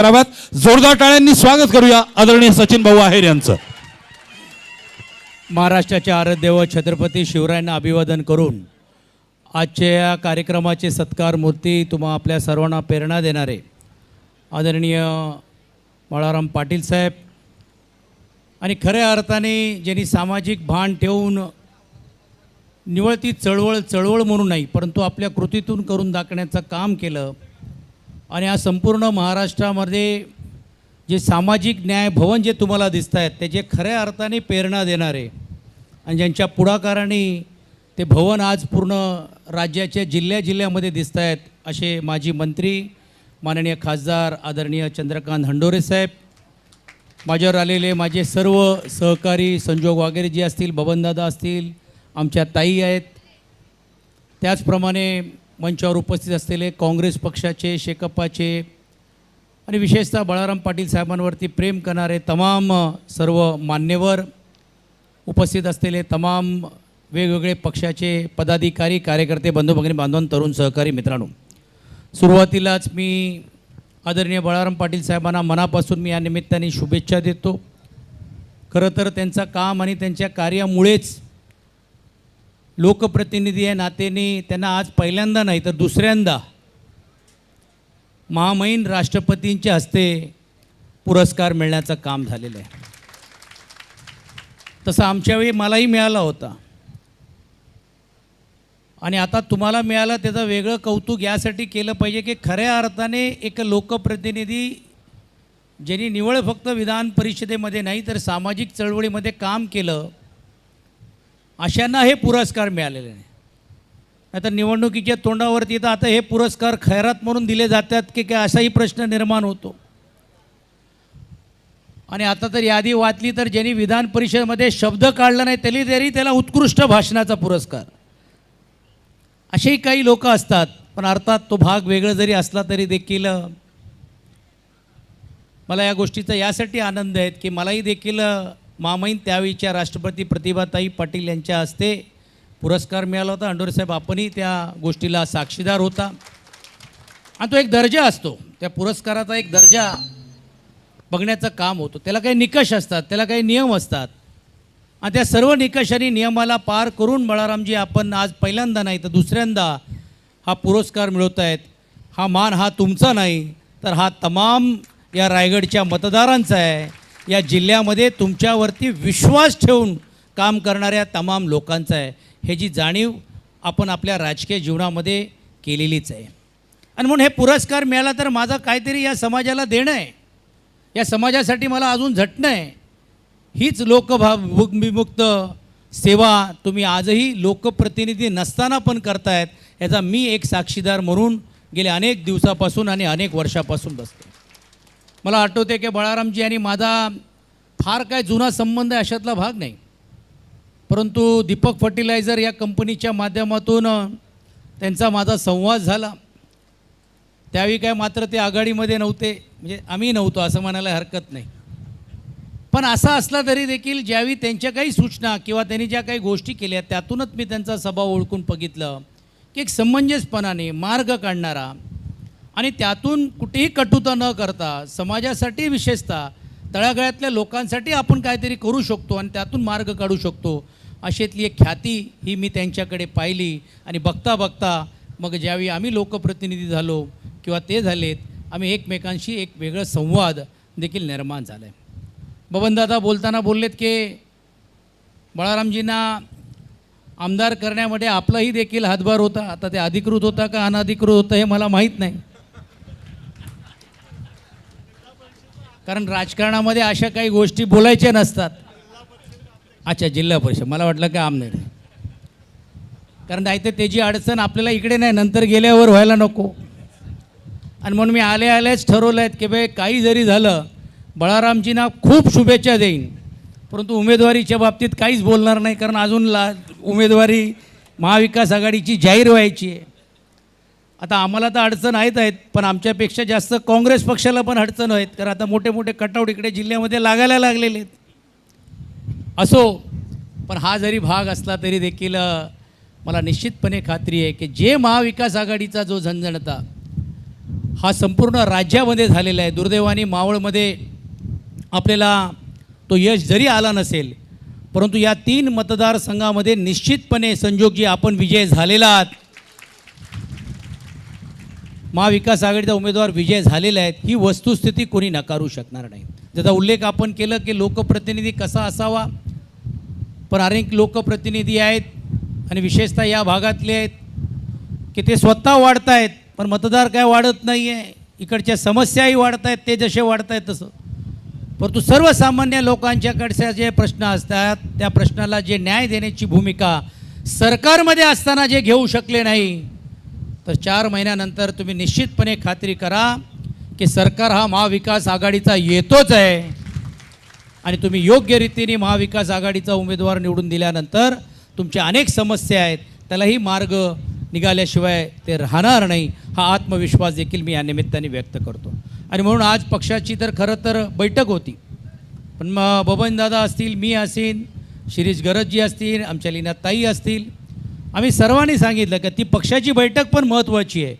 कराव्यात. जोरदार टाळ्यांनी स्वागत करूया आदरणीय सचिन भाऊ आहेर यांचं. महाराष्ट्राचे आराध्यव छत्रपती शिवरायांना अभिवादन करून आजच्या या कार्यक्रमाचे सत्कार मूर्ती तुम्हा आपल्या सर्वांना प्रेरणा देणारे आदरणीय बाळाराम पाटील साहेब आणि खऱ्या अर्थाने ज्यांनी सामाजिक भान ठेवून निवळ ती चळवळ चळवळ म्हणून नाही परंतु आपल्या कृतीतून करून दाखवण्याचं काम केलं आणि हा संपूर्ण महाराष्ट्रामध्ये जे सामाजिक न्याय भवन जे तुम्हाला दिसत आहेत त्याचे खऱ्या अर्थाने प्रेरणा देणारे आणि ज्यांच्या पुढाकाराने ते भवन आज पूर्ण राज्याच्या जिल्ह्या जिल्ह्यामध्ये दिसत आहेत असे माजी मंत्री माननीय खासदार आदरणीय चंद्रकांत हंडोरे साहेब माझ्यावर आलेले माझे सर्व सहकारी संजोग वगैरे जे असतील बबनदादा असतील आमच्या ताई आहेत. त्याचप्रमाणे मंचावर उपस्थित असलेले काँग्रेस पक्षाचे शेकप्पाचे आणि विशेषतः बळाराम पाटील साहेबांवरती प्रेम करणारे तमाम सर्व मान्यवर उपस्थित असलेले तमाम वेगवेगळे पक्षाचे पदाधिकारी कार्यकर्ते बंधू भगिनी तरुण सहकारी मित्रांनो. सुरुवातीलाच मी आदरणीय बळाराम पाटील साहेबांना मनापासून मी या निमित्ताने शुभेच्छा देतो. खरं तर त्यांचं काम आणि त्यांच्या कार्यामुळेच लोकप्रतिनिधी या नातेने त्यांना आज पहिल्यांदा नाही तर दुसऱ्यांदा महामहिन राष्ट्रपतींच्या हस्ते पुरस्कार मिळण्याचं काम झालेलं आहे. तसं आमच्या वेळी मलाही मिळाला होता. आणि आता तुम्हाला मिळालं त्याचं वेगळं कौतुक यासाठी केलं पाहिजे की खऱ्या अर्थाने एक लोकप्रतिनिधी ज्यांनी निवळ फक्त विधान परिषदेमध्ये नाही तर सामाजिक चळवळीमध्ये काम केलं अशांना हे पुरस्कार मिळालेले नाही. आता निवडणुकीच्या तोंडावरती तर आता हे पुरस्कार खैरात म्हणून दिले जातात की काय असाही प्रश्न निर्माण होतो. आणि आता तर यादी वाचली तर ज्यांनी विधान परिषदेमध्ये शब्द काढला नाही तरी तरी त्याला उत्कृष्ट भाषणाचा पुरस्कार. असेही काही लोक असतात पण अर्थात तो भाग वेगळं जरी असला तरी देखील मला या गोष्टीचा यासाठी आनंद आहे की मलाही देखील मामाईन त्यावेळीच्या राष्ट्रपती प्रतिभाताई पाटील यांच्या हस्ते पुरस्कार मिळाला होता. अंडोरेसाहेब आपणही त्या गोष्टीला साक्षीदार होता. आणि तो एक दर्जा असतो. त्या पुरस्काराचा एक दर्जा बघण्याचं काम होतं. त्याला काही निकष असतात. त्याला काही नियम असतात. आणि त्या सर्व निकषांनी नियमाला पार करून बळारामजी आपण आज पहिल्यांदा नाही तर दुसऱ्यांदा हा पुरस्कार मिळवत आहेत हा मान हा तुमचा नाही तर हा तमाम या रायगडच्या मतदारांचा आहे. या जिल्ह्यामध्ये तुमच्यावरती विश्वास ठेवून काम करणाऱ्या तमाम लोकांचा आहे. हे जी जाणीव आपण आपल्या राजकीय जीवनामध्ये केलेलीच आहे. आणि म्हणून हे पुरस्कार मिळाला तर माझा काहीतरी या समाजाला देणं आहे. या समाजासाठी मला अजून झटणं आहे. हीच लोकभा विमुक्त सेवा तुम्ही आजही लोकप्रतिनिधी नसताना पण करतायत याचा मी एक साक्षीदार म्हणून गेल्या अनेक दिवसापासून आणि अनेक वर्षापासून बसतो मला आठवते की बळारामजी आणि माझा फार काय जुना संबंध आहे अशातला भाग नाही. परंतु दीपक फर्टिलायझर या कंपनीच्या माध्यमातून त्यांचा माझा संवाद झाला. त्यावेळी काय मात्र ते आघाडीमध्ये नव्हते. म्हणजे आम्ही नव्हतो असं म्हणायला हरकत नाही. पण असा असला तरी देखील ज्यावेळी त्यांच्या काही सूचना किंवा त्यांनी ज्या काही गोष्टी केल्या त्यातूनच मी त्यांचा स्वभाव ओळखून बघितलं की एक समंजसपणाने मार्ग काढणारा आणि त्यातून कुठेही कटुता न करता समाजासाठी विशेषतः तळागाळातल्या लोकांसाठी आपण काहीतरी करू शकतो आणि त्यातून मार्ग काढू शकतो. अशातली एक ख्याती ही मी त्यांच्याकडे पाहिली आणि बघता बघता मग ज्यावेळी आम्ही लोकप्रतिनिधी झालो किंवा ते झालेत आम्ही एकमेकांशी एक वेगळं संवाद देखील निर्माण झाला आहे बबनदादा बोलताना बोललेत की बळारामजींना आमदार करण्यामध्ये आपलाही देखील हातभार होता. आता ते अधिकृत होता का अनधिकृत होतं हे मला माहीत नाही. कारण राजकारणामध्ये अशा काही गोष्टी बोलायच्या नसतात. अच्छा जिल्हा परिषद. मला वाटलं की आमनेर. कारण नाही तर त्याची अडचण आपल्याला इकडे नाही नंतर गेल्यावर व्हायला नको. आणि म्हणून मी आले आलेच ठरवलं आहेत की बाई काही जरी झालं बळारामजींना खूप शुभेच्छा देईन. परंतु उमेदवारीच्या बाबतीत काहीच बोलणार नाही कारण अजून ला उमेदवारी महाविकास आघाडीची जाहीर व्हायची आहे. आता आम्हाला तर अडचण आहेत आहेत पण आमच्यापेक्षा जास्त काँग्रेस पक्षाला पण अडचण आहेत कारण आता मोठे मोठे कटआउट इकडे जिल्ह्यामध्ये लागायला लागलेले आहेत. असो पण हा जरी भाग असला तरी देखील मला निश्चितपणे खात्री आहे की जे महाविकास आघाडीचा जो झंझणता हा संपूर्ण राज्यामध्ये झालेला आहे. दुर्दैवाने मावळमध्ये आपल्याला तो यश जरी आला नसेल परंतु या तीन मतदारसंघामध्ये निश्चितपणे संजोगी आपण विजय झालेला आहात. महाविकास आघाडीचा उमेदवार विजय झालेला आहे ही वस्तुस्थिती कोणी नकारू शकणार नाही. ज्याचा उल्लेख आपण केलं की लोकप्रतिनिधी कसा असावा? पण अनेक लोकप्रतिनिधी आहेत आणि विशेषतः या भागातले आहेत की ते स्वतः वाढत आहेत पण मतदार काय वाढत नाही आहे इकडच्या समस्याही वाढत आहेत ते जसे वाढत आहेत तसं. परंतु सर्वसामान्य लोकांच्याकडच्या जे प्रश्न असतात त्या प्रश्नाला जे न्याय देण्याची भूमिका सरकारमध्ये असताना जे घेऊ शकले नाही तर चार महिन्यानंतर तुम्ही निश्चितपणे खात्री करा की सरकार हा महाविकास आघाडीचा येतोच आहे. आणि तुम्ही योग्य रीतीने महाविकास आघाडीचा उमेदवार निवडून दिल्यानंतर तुमच्या अनेक समस्या आहेत त्यालाही मार्ग निघाल्याशिवाय ते राहणार नाही हा आत्मविश्वास देखील मी या निमित्ताने व्यक्त करतो. आणि म्हणून आज पक्षाची तर खरं तर बैठक होती. पण मग बबनदादा असतील मी असेन शिरीष गरजजी असतील आमच्या लीनाताई असतील आम्ही सर्वांनी सांगितलं की ती पक्षाची बैठक पण महत्त्वाची आहे.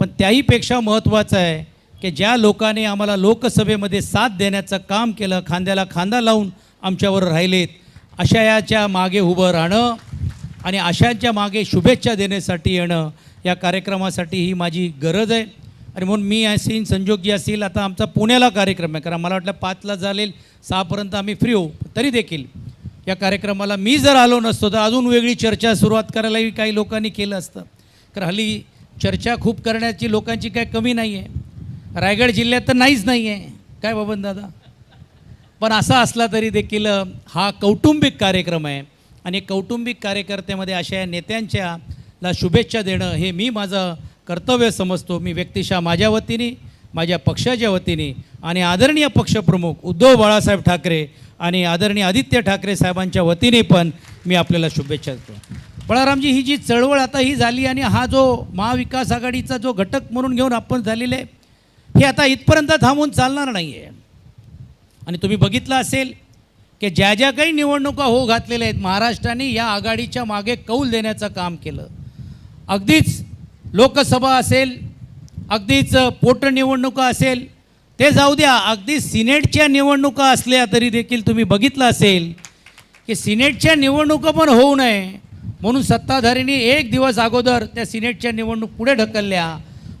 पण त्याहीपेक्षा महत्त्वाचं आहे की ज्या लोकांनी आम्हाला लोकसभेमध्ये साथ देण्याचं काम केलं खांद्याला खांदा लावून आमच्यावर राहिलेत अशा याच्या मागे उभं राहणं आणि अशांच्या मागे शुभेच्छा देण्यासाठी येणं या कार्यक्रमासाठी ही माझी गरज आहे. आणि म्हणून मी असेल संजोगजी असेल आता आमचा पुण्याला कार्यक्रम आहे. कारण मला वाटलं पाचला चालेल सहापर्यंत आम्ही फ्री होऊ तरी देखील. या कार्यक्रमाला मी जर आलो नसतो तर अजून वेगळी चर्चा सुरुवात करायलाही काही लोकांनी केलं असतं. कारण हल्ली चर्चा खूप करण्याची लोकांची काय कमी नाही आहे रायगड जिल्ह्यात तर नाहीच नाही आहे काय बाबन दादा? पण असा असला तरी देखील हा कौटुंबिक कार्यक्रम आहे. आणि कौटुंबिक कार्यकर्त्यामध्ये अशा या नेत्यांच्या ला शुभेच्छा देणं हे मी माझं कर्तव्य समजतो. मी व्यक्तिशः माझ्या वतीने माझ्या पक्षाच्या वतीने आणि आदरणीय पक्षप्रमुख उद्धव बाळासाहेब ठाकरे आणि आदरणीय आदित्य ठाकरे साहेबांच्या वतीने पण मी आपल्याला शुभेच्छा देतो. बळारामजी ही जी चळवळ आता ही झाली आणि हा जो महाविकास आघाडीचा जो घटक म्हणून घेऊन आपण झालेले आहे, हे आता इथपर्यंत थांबून चालणार नाही आहे आणि तुम्ही बघितलं असेल की ज्या ज्या काही निवडणुका हो घातलेल्या आहेत महाराष्ट्राने या आघाडीच्या मागे कौल देण्याचं काम केलं. अगदीच लोकसभा असेल अगदीच पोटनिवडणुका असेल ते जाऊ द्या अगदी सिनेटच्या निवडणुका असल्या तरी देखील तुम्ही बघितलं असेल की सिनेटच्या निवडणुका पण होऊ नये. म्हणून सत्ताधारींनी एक दिवस अगोदर त्या सिनेटच्या निवडणूक पुढे ढकलल्या.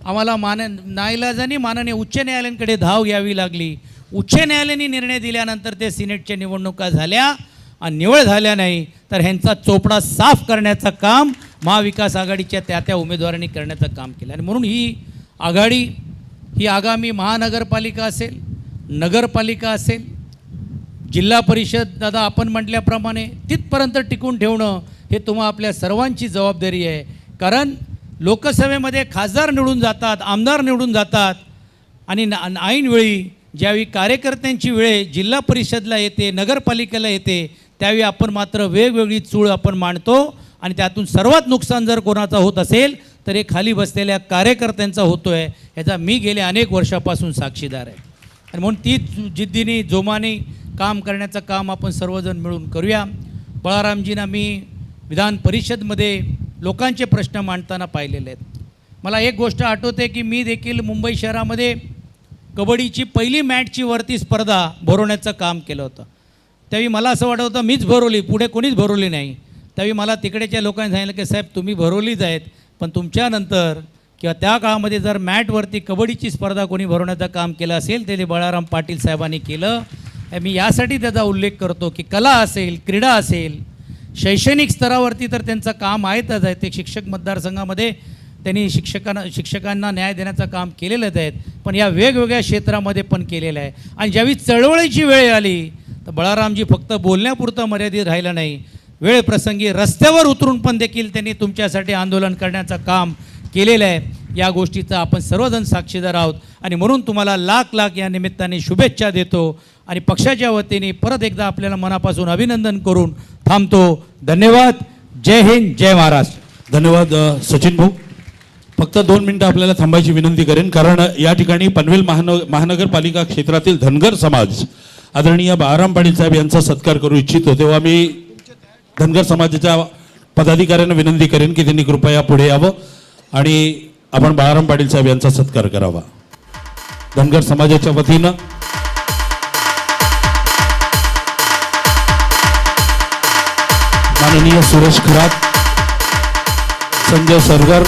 आम्हाला मान नाईलाजाने माननीय उच्च न्यायालयांकडे धाव घ्यावी लागली. उच्च न्यायालयाने निर्णय दिल्यानंतर ते सिनेटच्या निवडणुका झाल्या. आणि निवड झाल्या नाही तर ह्यांचा चोपडा साफ करण्याचं काम महाविकास आघाडीच्या त्या त्या उमेदवारांनी करण्याचं काम केलं. आणि म्हणून ही आघाडी ही आगामी महानगरपालिका असेल नगरपालिका असेल जिल्हा परिषद दादा आपण म्हटल्याप्रमाणे तिथपर्यंत टिकून ठेवणं हे तुम्हा आपल्या सर्वांची जबाबदारी आहे. कारण लोकसभेमध्ये खासदार निवडून जातात आमदार निवडून जातात आणि ना ऐनवेळी ज्यावेळी कार्यकर्त्यांची वेळ जिल्हा परिषदला येते नगरपालिकेला येते त्यावेळी आपण मात्र वेगवेगळी चूळ आपण मांडतो आणि त्यातून सर्वात नुकसान जर कोणाचा होत असेल तर हे खाली बसलेल्या कार्यकर्त्यांचा होतो आहे ह्याचा मी गेल्या अनेक वर्षापासून साक्षीदार आहे. आणि म्हणून ती जिद्दीने जोमाने काम करण्याचं काम आपण सर्वजण मिळून करूया. बळारामजींना मी विधान परिषदमध्ये लोकांचे प्रश्न मांडताना पाहिलेले आहेत. मला एक गोष्ट आठवते की मी देखील मुंबई शहरामध्ये कबड्डीची पहिली मॅटची वरती स्पर्धा भरवण्याचं काम केलं होतं. त्यावेळी मला असं वाटत होतं मीच भरवली पुढे कोणीच भरवली नाही. त्यावेळी मला तिकडेच्या लोकांनी सांगितलं की साहेब तुम्ही भरवलीच आहेत. पण तुमच्यानंतर किंवा त्या काळामध्ये जर मॅटवरती कबड्डीची स्पर्धा कोणी भरवण्याचं काम केलं असेल ते बळाराम पाटील साहेबांनी केलं मी यासाठी त्याचा उल्लेख करतो की कला असेल क्रीडा असेल शैक्षणिक स्तरावरती तर त्यांचं काम आहेतच आहे. ते शिक्षक मतदारसंघामध्ये त्यांनी शिक्षकांना शिक्षकांना न्याय देण्याचं काम केलेलंच आहेत पण या वेगवेगळ्या क्षेत्रामध्ये पण केलेलं आहे. आणि ज्यावेळी चळवळीची वेळ आली तर बळारामजी फक्त बोलण्यापुरतं मर्यादित राहिलं नाही. वेळप्रसंगी रस्त्यावर उतरून पण देखील त्यांनी तुमच्यासाठी आंदोलन करण्याचं काम केलेलं आहे. या गोष्टीचा आपण सर्वजण साक्षीदार आहोत. आणि म्हणून तुम्हाला लाख लाख या निमित्ताने शुभेच्छा देतो. आणि पक्षाच्या वतीने परत एकदा आपल्याला मनापासून अभिनंदन करून थांबतो. धन्यवाद. जय हिंद जय महाराष्ट्र. धन्यवाद सचिन भाऊ फक्त दोन मिनटं आपल्याला थांबायची विनंती करेन. कारण या ठिकाणी पनवेल महान महानगरपालिका क्षेत्रातील धनगर समाज आदरणीय बाळाराम पाटील साहेब यांचा सत्कार करू इच्छितो. तेव्हा मी धनगर समाजाच्या पदाधिकाऱ्यांना विनंती करेन की त्यांनी कृपया पुढे यावं आणि आपण बाळाराम पाटील साहेब यांचा सत्कार करावा. धनगर समाजाच्या वतीनं माननीय सुरेश खरात संजय सरगर